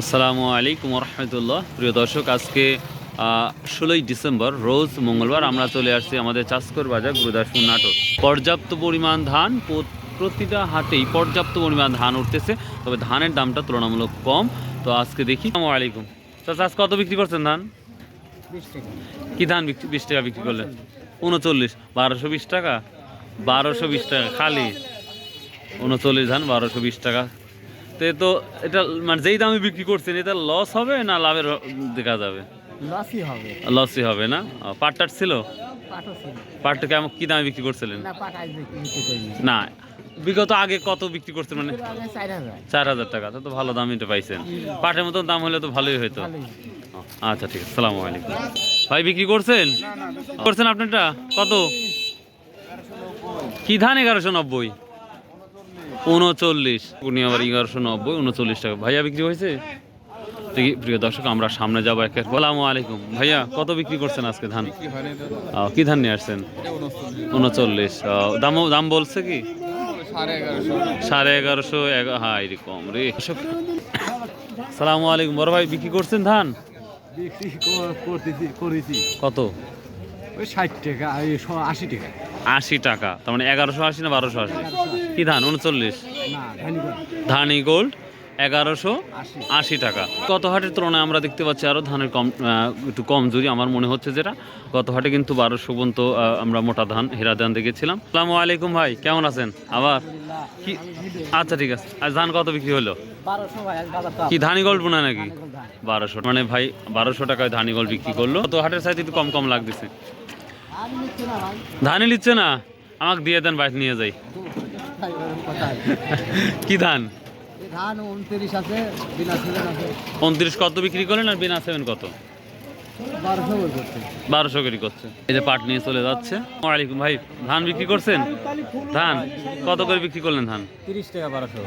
আসসালামু আলাইকুম রহমতুল্লাহ প্রিয় দর্শক আজকে ষোলোই ডিসেম্বর রোজ মঙ্গলবার আমরা চলে আসছি আমাদের চাষকর বাজার গুরুদাসপুর নাটক পর্যাপ্ত পরিমাণ ধান প্রতিটা হাটেই পর্যাপ্ত পরিমাণ ধান উঠতেছে তবে ধানের দামটা তুলনামূলক কম। তো আজকে দেখি আসসালামু আলাইকুম। চাচা আজ কত বিক্রি করছেন ধান? কি ধান বিক্রি বিশ টাকা বিক্রি করলেন? উনচল্লিশ বারোশো বিশ টাকা? বারোশো বিশ টাকা খালি। উনচল্লিশ ধান বারোশো বিশ টাকা। তো তো এটা মানে যেই দামে বিক্রি করছেন এটা লস হবে না লাভের দেখা যাবে? লসই হবে। লসই হবে না? ও, পাট টাট ছিল? পাটটা কেমন কি দামে বিক্রি করছিলেন? না বিগত আগে কত বিক্রি করছেন মানে? চার হাজার। চার টাকা তো তো ভালো দাম এটা পাইছেন। পাটের মতন দাম হলে তো ভালোই হতো আচ্ছা ঠিক আছে সালাম আলাইকুম। ভাই বিক্রি করছেন? করছেন আপনারটা? কত? কি ধান এগারোশো নব্বই? উনচল্লিশ। উনি আবার এগারোশো নব্বই উনচল্লিশ টাকা। ভাইয়া বিক্রি হয়েছে? প্রিয় দর্শক আমরা সামনে যাব একে। সালাম আলাইকুম। ভাইয়া কত বিক্রি করছেন আজকে ধান? কি ধান নিয়ে আসছেন? উনচল্লিশ। দাম দাম বলছে কি? সাড়ে এগারোশো। এগা- হ্যাঁ এরকম রে। সালামু আলাইকুম। বড় ভাই বিক্রি করছেন ধান? কত? ওই ষাট টাকা আশি টাকা। আশি টাকা। তার মানে এগারোশো আশি না বারোশো আশি? কি ধান? উনচল্লিশ। ধানি গোল্ড এগারোশো আশি টাকা। গত হাটের তুলনায় আমরা দেখতে পাচ্ছি আরও ধানের কম একটু কম জুরি আমার মনে হচ্ছে যেটা গত হাটে কিন্তু বারোশো পর্যন্ত আমরা মোটা ধান হেরা ধান দেখেছিলাম। আসসালামু আলাইকুম ভাই কেমন আছেন? আবার? কি? আচ্ছা ঠিক আছে। আর ধান কত বিক্রি হলো? কি ধানি গোল্ড বোনা নাকি? বারোশো। মানে ভাই বারোশো টাকায় ধানি গোল্ড বিক্রি করল। তো হাটের সাইজ একটু কম কম লাগতেছে। ধানই নিচ্ছে না? আমাকে দিয়ে দেন বাড়িতে নিয়ে যাই। কি ধান? ধান উনত্রিশ আছে বিনা সিজন আছে। উনত্রিশ কত বিক্রি করলেন আর বিনা সেভেন কত? বারোশো করে করছে। এই যে পাট নিয়ে চলে যাচ্ছে। ওয়ালাইকুম ভাই ধান বিক্রি করছেন? ধান কত করে বিক্রি করলেন ধান? তিরিশ টাকা বারোশো।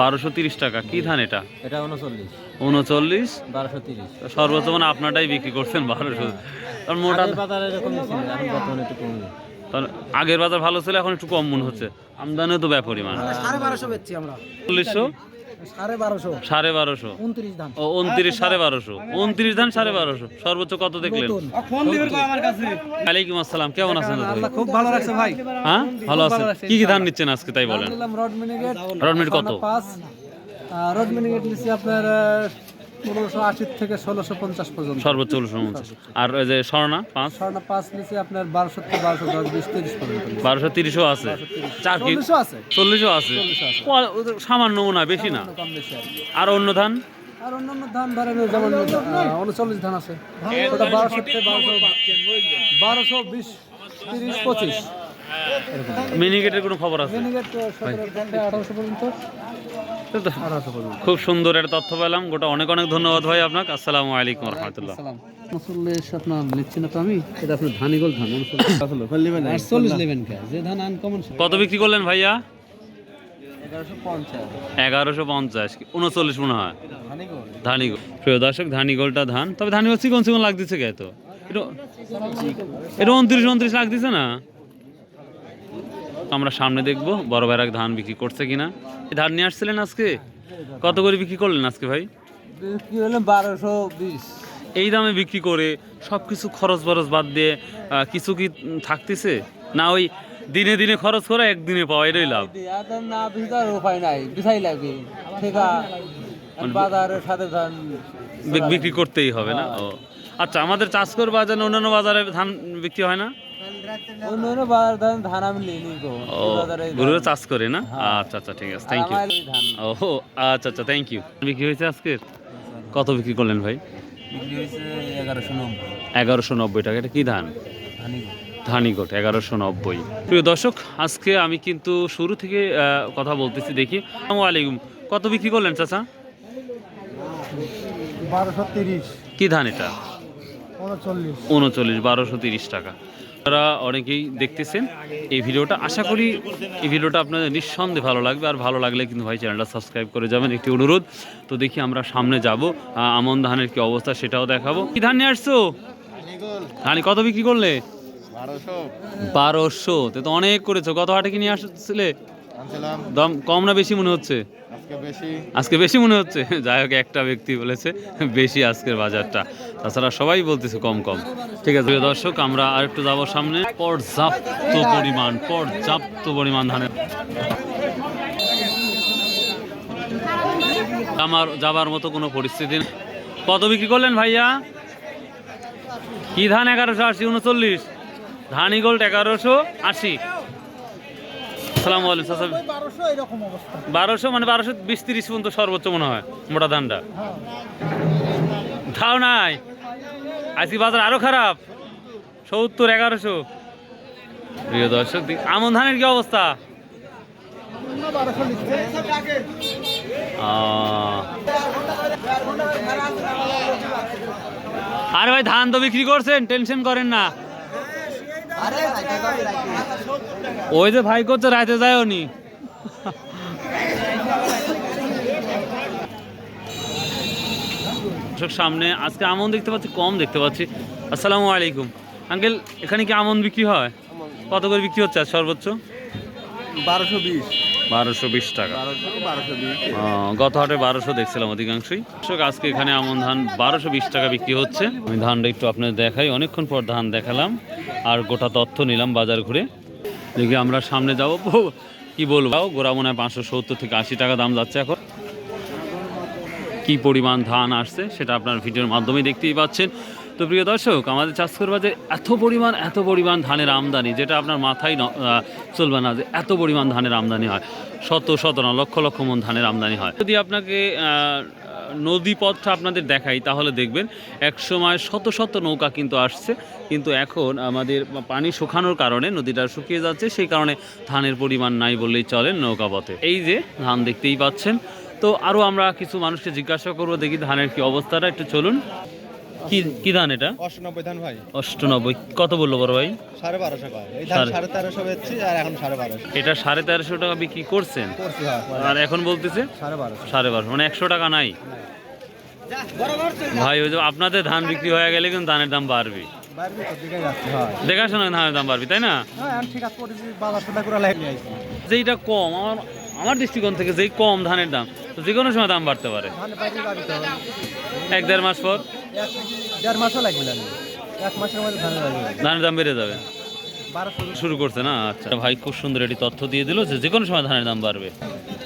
বারোশো তিরিশ টাকা কি ধান এটা? এটা উনচল্লিশ। উনচল্লিশ? বারোশো তিরিশ। সর্বোচ্চ মানে আপনারটাই বিক্রি করছেন বারোশো। তার মোটা বাজারে এরকম আগের বাজার ভালো ছিল এখন একটু কম মনে হচ্ছে। আমদানিও তো ব্যাপারই মানে সাড়ে বারোশো বেচছি আমরা। চল্লিশশো? সাড়ে বারোশো। ও উনত্রিশ সাড়ে বারোশো। উনত্রিশ ধান সাড়ে বারোশো। সর্বোচ্চ কত দেখলেন? ওয়ালাইকুম আসসালাম কেমন আছেন খুব ভালো লাগছে ভাই। হ্যাঁ? ভালো আছেন? কি কি ধান নিচ্ছেন আজকে তাই বলেন? রড কত? রড আপনার পনেরোশো আশি থেকে ষোলোশো পঞ্চাশ পর্যন্ত। সর্বোচ্চ ষোলোশো পঞ্চাশ। আর ওই যে স্বর্ণা পাঁচ? স্বর্ণ পাঁচ নিচ্ছি আপনার বারোশো থেকে বারোশো দশ বিশ তিরিশ পর্যন্ত বারোশো তিরিশও আছে। চার কি? চল্লিশও আছে। চল্লিশও আছে? সামান্য না বেশি না? আর অন্য ধান? আর অন্যান্য ধান ধরেন যেমন উনচল্লিশ ধান আছে। ওটা বারোশো থেকে বারোশো বারোশো বিশ তিরিশ পঁচিশ। মিনিগেটের কোনো খবর আছে? মিনিগেট আঠারোশো পর্যন্ত এই তো আঠারোশো পর্যন্ত খুব সুন্দর একটা তথ্য পেলাম। গোটা অনেক অনেক ধন্যবাদ ভাই আপনাকে। আসসালামু আলাইকুম রহমতুল্লাহ। মুসল্লিশ আপনার নিচ্ছি তো আমি। এটা আপনার ধানিগল ধান। আটচল্লিশ নেবেন কে? যে ধান আনকমন কত বিক্রি করলেন ভাইয়া? এগারোশো পঞ্চাশ। উনচল্লিশ মনে হয়। ধানিগল ধানিগোল প্রিয় দর্শক ধানিগোলটা ধান। তবে ধানিগোল চিকন চিকন লাগতেছে কে তো এটা এটা উনত্রিশ উনত্রিশ লাগতেছে না? আমরা সামনে দেখব বড় ভাইরা ধান বিক্রি করছে কিনা। ধান নিয়ে আসছিলেন আজকে? কত করে বিক্রি করলেন আজকে ভাই? হলো বারোশো বিশ। এই দামে বিক্রি করে সব কিছু খরচ বরচ বাদ দিয়ে কিছু কি থাকতেছে? না ওই দিনে দিনে খরচ করে একদিনে পাওয়া এটাই লাভ। না বিধার উপায় নাই বিছাই ঠিকা বাজারের সাথে ধান বিক্রি করতেই হবে না? ও। আচ্ছা আমাদের চাষকর বাজারে অন্যান্য বাজারে ধান বিক্রি হয় না? অন্য অন্য বাজার ধান ধান আমি নিয়ে নিই গো গরুর চাষ করে না? আচ্ছা আচ্ছা ঠিক আছে থ্যাংক ইউ ধান। ও আচ্ছা আচ্ছা থ্যাংক ইউ বিক্রি হয়েছে আজকে কত বিক্রি করলেন ভাই? এগারোশো নব্বই। টাকা। এটা কি ধান? ধানিগট। এগারোশো নব্বই। প্রিয় দর্শক আজকে আমি কিন্তু শুরু থেকে কথা বলতেছি দেখি। আলাইকুম। কত বিক্রি করলেন চাচা? বারোশো তিরিশ। কি ধান এটা? উনচল্লিশ। উনচল্লিশ বারোশো তিরিশ টাকা। আপনারা অনেকেই দেখতেছেন এই ভিডিওটা। আশা করি এই ভিডিওটা আপনাদের নিঃসন্দেহে ভালো লাগবে। আর ভালো লাগলে কিন্তু ভাই চ্যানেলটা সাবস্ক্রাইব করে যাবেন। একটি অনুরোধ তো দেখি আমরা সামনে যাব। আমন ধানের কি অবস্থা সেটাও দেখাবো। কি ধান নিয়ে আসছো? ধান কত বিক্রি করলে? বারোশো। বারোশো। তো তো অনেক করেছ। কত হাটে কি নিয়ে আসছিলে? দাম কম না বেশি মনে হচ্ছে? আজকে বেশি। মনে হচ্ছে? যাই হোক একটা ব্যক্তি বলেছে বেশি আজকের বাজারটা। তাছাড়া সবাই বলতেছে কম কম। ঠিক আছে দর্শক আমরা আরেকটু যাব সামনে। পর্যাপ্ত পরিমাণ পর্যাপ্ত পরিমাণ ধানের। আমার যাবার মতো কোনো পরিস্থিতি নেই। কত বিক্রি করলেন ভাইয়া? কি ধান এগারোশো আশি উনচল্লিশ? ধান ইগোল্ড এগারোশো আশি। সালাম আলাইকুম চাচা। বারোশো এরকম অবস্থা। বারোশো মানে বারোশো বিশ তিরিশ পর্যন্ত সর্বোচ্চ মনে হয় মোটা ধানটা। ধাও নাই। আজকে বাজার আরও খারাপ। সত্তর এগারোশো। প্রিয় দর্শক আমন ধানের কি অবস্থা। আরে ভাই ধান তো বিক্রি করছেন টেনশন করেন না। ওই যে ভাই করতে রাতে যায় নি। সামনে আজকে আমন দেখতে পাচ্ছি, কম দেখতে পাচ্ছি। আসসালামু আলাইকুম। আঙ্কেল, এখানে কি আমন বিক্রি হয়? কত করে বিক্রি হচ্ছে আজ সর্বোচ্চ? বারোশো বিশ। বারোশো বিশ টাকা। গত হাটে বারোশো দেখছিলাম অধিকাংশই। দর্শক আজকে এখানে আমন ধান বারোশো বিশ টাকা বিক্রি হচ্ছে। আমি ধানটা একটু আপনাদের দেখাই অনেকক্ষণ পর ধান দেখালাম। আর গোটা তথ্য নিলাম বাজার ঘুরে। দেখি আমরা সামনে যাব। কি বলব? গোড়া মনে হয় পাঁচশো সত্তর থেকে আশি টাকা দাম যাচ্ছে এখন। কি পরিমাণ ধান আসছে সেটা আপনার ভিডিওর মাধ্যমে দেখতেই পাচ্ছেন। তো প্রিয় দর্শক আমাদের চাষকর বাজারে এত পরিমাণ এত পরিমাণ ধানের আমদানি যেটা আপনার মাথায় চলবে না যে এত পরিমাণ ধানের আমদানি হয়। শত শত না লক্ষ লক্ষ মন ধানের আমদানি হয়। যদি আপনাকে আহ, নদী পথটা আপনাদের দেখাই তাহলে দেখবেন এক সময় শত শত নৌকা কিন্তু আসছে। কিন্তু এখন আমাদের পানি শুকানোর কারণে নদীটা শুকিয়ে যাচ্ছে সেই কারণে ধানের পরিমাণ নাই বললেই চলে নৌকা পথে। এই যে ধান দেখতেই পাচ্ছেন। তো আরও আমরা কিছু মানুষকে জিজ্ঞাসা করব দেখি ধানের কি অবস্থাটা একটু চলুন। কি কি ধান এটা? অষ্টানব্বই ধান ভাই। অষ্টানব্বই। কত বলল বড় ভাই? সাড়ে বারোশো এই ধান সাড়ে- তেরোশো বেচছি আর এখন সাড়ে বারোশো। এটা সাড়ে তেরোশো টাকা বিক্রি করছেন? হ্যাঁ আর এখন বলতেছে? সাড়ে বারোশো। সাড়ে বারোশো। মানে একশো টাকা নাই? ভাই ওই যে আপনাদের ধান বিক্রি হয়ে গেলে কিন্তু ধানের দাম বাড়বে। দেখাশোনা ধানের দাম বাড়বে তাই না? হ্যাঁ যেইটা কম আমার আমার দৃষ্টিকোণ থেকে যেই কম ধানের দাম তো যে কোনো সময় দাম বাড়তে পারে। এক দেড় মাস পর। দেড় মাসও লাগবে না। এক মাসের মধ্যে ধান লাগবে ধানের দাম বেড়ে যাবে? শুরু করছে না? আচ্ছা ভাই খুব সুন্দর এটি তথ্য দিয়ে দিল যে কোনো সময় ধানের দাম বাড়বে।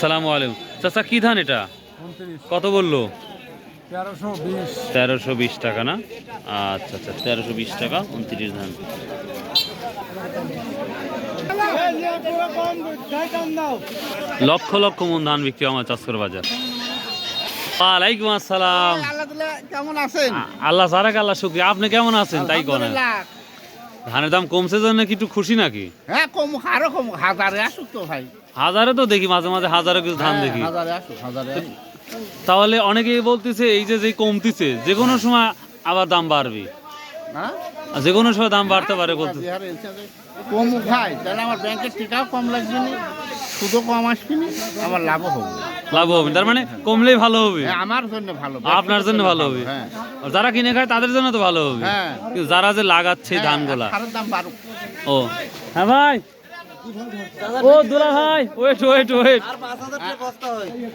সালাম আলাইকুম। চাচা কি ধান এটা? কত বলল? তেরোশো বিশ। টাকা না? আচ্ছা আচ্ছা তেরোশো বিশ টাকা উনত্রিশ ধান। লক্ষ লক্ষ মন ধান বিক্রি আমার চাষকর বাজার। ওয়ালাইকুম আসসালাম। কেমন আছেন? আল্লাহ সারাক আল্লাহ শুক্রিয়া। আপনি কেমন আছেন? তাই ধানের দাম কমছে জন্য কি একটু খুশি নাকি? হ্যাঁ কম আরও কম। হাজারে আসুক তো ভাই। হাজারে তো দেখি মাঝে মাঝে হাজারে কিছু ধান হ্যাঁ, দেখি। হাজারে আসুক হাজারে তাহলে অনেকেই বলতেছে এই যে যে কমতিছে যে কোনো সময় আবার দাম বাড়বে। যে কোনো সময় দাম বাড়তে পারে বলতে বিহারে কম খাই তাহলে আমার ব্যাংকের টিকাও কম লাগবে না সুদও কম আসবে না আমার লাভও হবে। লাভ হবে তার মানে কমলেই ভালো হবে। হ্যাঁ, আমার জন্য ভালো আপনার জন্য ভালো হবে। হ্যাঁ। আর যারা কিনে খায় তাদের জন্য তো ভালো হবে। হ্যাঁ। কিন্তু যারা যে লাগাচ্ছে ধানগুলা। ও। হ্যাঁ ভাই। ও দুলা ভাই ওয়েট ওয়েট ওয়েট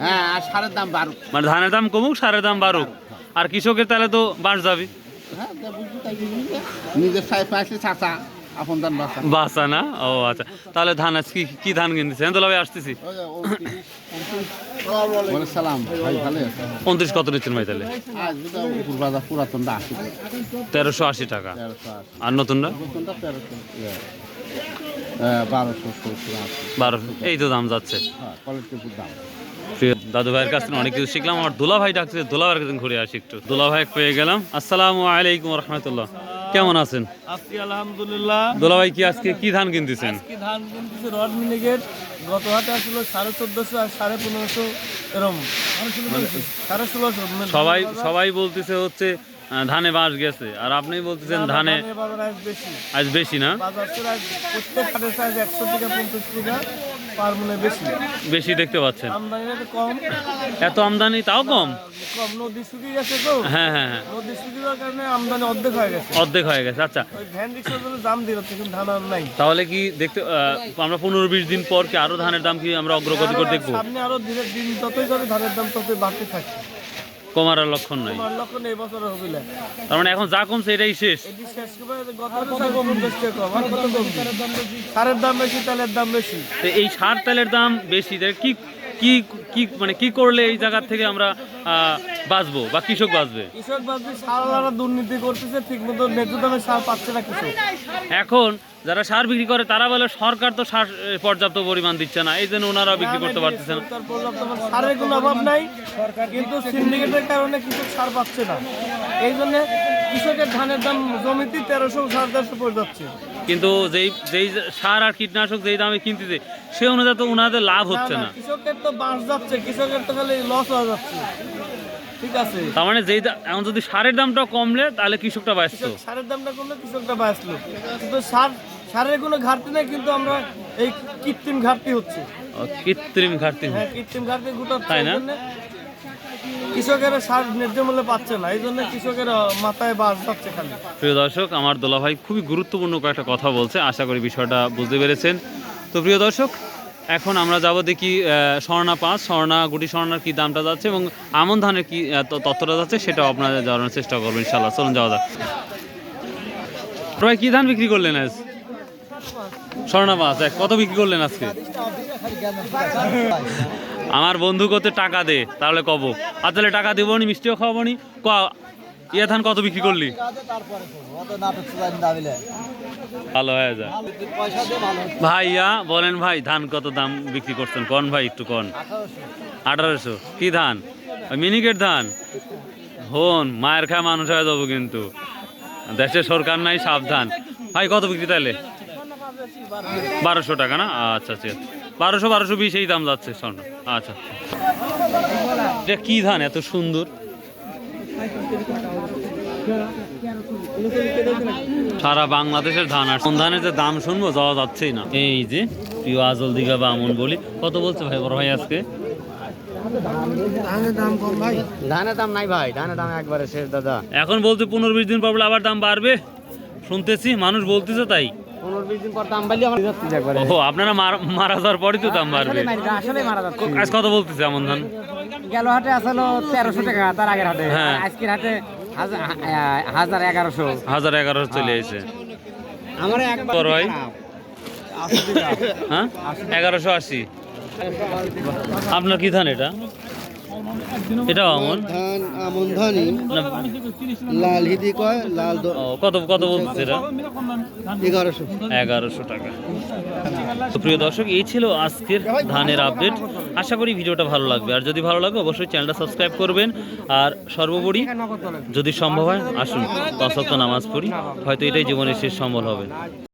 হ্যাঁ আর সারের দাম বাড়ুক। মানে ধানের দাম কমুক সারের দাম বাড়ুক। আর কৃষকের তাহলে তো বাঁশ যাবে। হ্যাঁ। নিজের সাই বাসা। বাসা না? ও আচ্ছা। তাহলে ধান আছে কি ধান কিনতেছে? আসতেছি। উনত্রিশ, কত নিচ্ছেন ভাই তাহলে? তেরোশো আশি টাকা। আর নতুনটা? বারোশো এই তো দাম যাচ্ছে। হ্যাঁ দাদু ভাইয়ের কাছ থেকে অনেক কিছু শিখলাম। আমার দোলা ভাই ডাকছে দোলা ভাইয়ের কাছে ঘুরে আসি একটু। দোলা ভাই পেয়ে গেলাম। আসসালামু আলাইকুম রহমতুল্লাহ। কেমন আছেন? আজকে আলহামদুলিল্লাহ। দোলা ভাই কি আজকে কি ধান কিনতেছেন? কি ধান কিনতেছে রড মিনিকেট গত হাতে আসলো সাড়ে চোদ্দশো আর সাড়ে পনেরোশো এরম সাড়ে ষোলোশো মানে সবাই সবাই বলতেছে হচ্ছে ধানে বাঁশ গেছে। আর আপনি বলতেছেন ধানে আজ বেশি। না? প্রত্যেক একশো থেকে পঞ্চাশ টাকা। পার মনে বেশি। বেশি দেখতে পাচ্ছেন। কম। এত আমদানি তাও কম? কম নদী শুকিয়ে গেছে তো। হ্যাঁ হ্যাঁ হ্যাঁ। নদী শুকিয়ে যাওয়ার কারণে আমদানি অর্ধেক হয়ে গেছে। অর্ধেক হয়ে গেছে আচ্ছা। ওই ভ্যান রিক্সার জন্য দাম দিয়ে হচ্ছে কিন্তু ধান আর নাই। তাহলে কি দেখতে আমরা পনেরো বিশ দিন পর কি আরও ধানের দাম কি আমরা অগ্রগতি করে দেখব? আপনি আরও দিনের দিন যতই যাবে ধানের দাম ততই বাড়তে থাকছে কমার লক্ষণ নাই। লক্ষ্য এই বছর হবে না তার মানে এখন যা কমছে এটাই শেষ। এটি শেষ করে গত বছর কম বেশি কম। আর কত কম সারের দাম বেশি তেলের দাম বেশি। তো এই সার তেলের দাম বেশি কি কি কি মানে কি করলে এই জায়গা থেকে আমরা আহ, বাঁচবো বা কৃষক বাঁচবে? কৃষক বাদী সারালারা দুর্নীতি করতেছে ঠিক মতো ন্যায্য দামে সার পাচ্ছে না কৃষক। এখন যারা সার বিক্রি করে তারা বলে সরকার তো সার পর্যাপ্ত পরিমাণ দিচ্ছে না এই জন্য ওনারা বিক্রি করতে পারতেছে না। সারের কোনো অভাব নাই কিন্তু সিন্ডিকেটের কারণে কৃষক সার পাচ্ছে না। এই জন্য কৃষকের ধানের দাম জমিতে তেরোশো সাড়ে চারশো পড়ে যাচ্ছে। কিন্তু যেই যেই সার আর কীটনাশক যেই দামে কিনতেছে সে অনুযায়ী তো ওনাদের লাভ হচ্ছে না কৃষকের তো বাঁশ যাচ্ছে কৃষকের তো খালি লস হয়ে যাচ্ছে। ঠিক আছে। তার মানে যেই এখন যদি সারের দামটা কমলে তাহলে কৃষকটা বাঁচত সারের দামটা কমলে কৃষকটা বাঁচলো কিন্তু সার সারের কোনো ঘাটতি নেই কিন্তু আমরা এই কৃত্রিম ঘাটতি হচ্ছে। কৃত্রিম ঘাটতি। হ্যাঁ কৃত্রিম ঘাটতি ঘটাচ্ছে তাই না? কৃষকেরা সার ন্যায্য মূল্যে পাচ্ছে না। এই জন্য কৃষকের মাথায় বাস যাচ্ছে খালি। প্রিয় দর্শক আমার দোলা ভাই খুবই গুরুত্বপূর্ণ কয়েকটা কথা বলছে। আশা করি বিষয়টা বুঝতে পেরেছেন। তো প্রিয় দর্শক এখন আমরা যাব দেখি স্বর্ণা পাঁচ। স্বর্ণা গুটি স্বর্ণার কি দামটা যাচ্ছে এবং আমন ধানের কি আহ, ত- তথ্যটা যাচ্ছে সেটাও আপনারা জানার চেষ্টা করবেন ইনশাল্লাহ চলুন যাওয়া যাক। ভাই কি ধান বিক্রি করলেন আজ? স্বর্ণা পাঁচ এক কত বিক্রি করলেন আজকে? আমার বন্ধু কত টাকা দে তাহলে কব। আর তাহলে টাকা দেবো নি মিষ্টিও খাওয়াবো নি ক ইয়ে ধান কত বিক্রি করলি? ভালো হয়ে যায়। ভাইয়া, বলেন ভাই, ধান কত দাম বিক্রি করছেন? কোন ভাই, একটু কোন। আঠারোশো। কি ধান? মিনিকেট ধান? হন, মায়ের খায় মানুষ হয়ে যাব কিন্তু। দেশের সরকার নাই, সাবধান। ভাই, কত বিক্রি তাহলে বারোশো টাকা না? আচ্ছা আচ্ছা। বারোশো বারোশো বিশ, এই দাম যাচ্ছে স্বর্ণ আচ্ছা। এটা কি ধান? এত সুন্দর। সারা বাংলাদেশের ধান আর ধানের যে দাম শুনব যাওয়া যাচ্ছেই না। এই যে প্রিয় আজল দিঘা বা আমন বলি কত বলছে ভাই বড় ভাই আজকে? ধানের দাম নাই ভাই ধানের দাম একবারে শেষ দাদা। এখন বলতে পনেরো বিশ দিন পর আবার দাম বাড়বে। শুনতেছি মানুষ বলতেছে তাই। পনেরো বিশ দিন পর দাম বাড়লে আমার যাচ্ছে ও আপনারা মার- যাওয়ার পরই তো দাম বাড়বে। আসলে মারা যাচ্ছে। আজ কত বলতেছে আমন ধান? গেল হাটে আসলো তেরোশো টাকা তার আগের হাটে। হ্যাঁ। আজকের হাটে হাজার- এগারোশো। হাজার এগারোশো চলে এসে আমার একবার ভাই? হ্যাঁ? এগারোশো আশি। আপনার কি ধান এটা? এটাও আমন? ধান আমন ধানি লাল হিদি কয় লাল কত কত বলতেছে এটা? এগারোশো। এগারোশো টাকা। প্রিয় দর্শক এই ছিল আজকের ধানের আপডেট। আশা করি ভিডিওটা ভালো লাগবে। আর যদি ভালো লাগে অবশ্যই চ্যানেলটা সাবস্ক্রাইব করবেন। আর সর্বোপরি যদি সম্ভব হয় আসুন পাঁচ ওয়াক্ত নামাজ পড়ি। হয়তো এটাই জীবনের শেষ সম্বল হবে।